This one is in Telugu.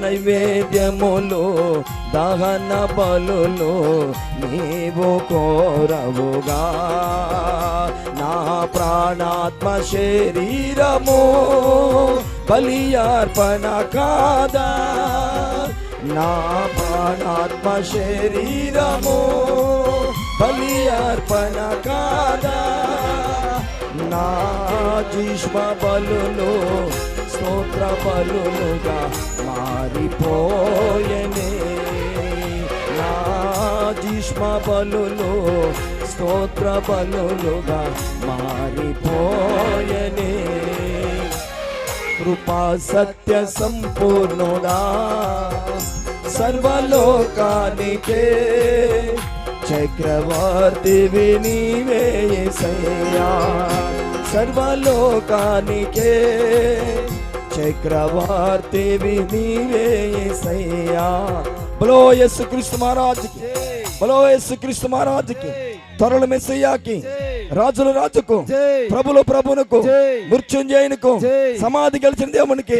నైవేద్యములు దహన బలులు నీవు కోరవుగా. నా ప్రాణాత్మ శరీరము బలియార్పణ కాదా? నా ప్రాణాత్మ శరీరము బలియార్పణ కాదా? నా జీష్మ బలులు స్తోత్ర బలులుగా మారిపోయనే. నా జీష్మ బలులు స్తోత్ర బలులుగా మారిపోయనే. కృపా సత్య సంపూర్ణుడా సర్వలోకానికే చక్రవర్తి నీవే యేసయ్యా సర్వలోకానికే చక్రవర్తి నీవే యేసయ్యా బలో యేసు క్రీస్తు మహారాజుకి బలో యేసు క్రీస్తు మహారాజుకి త్వరల మెస్సయ్యాకి రాజుల రాజుకు. ప్రభుల ప్రభునకు. మృత్యుంజయునికు. సమాధి గెలిచిన దేవునికి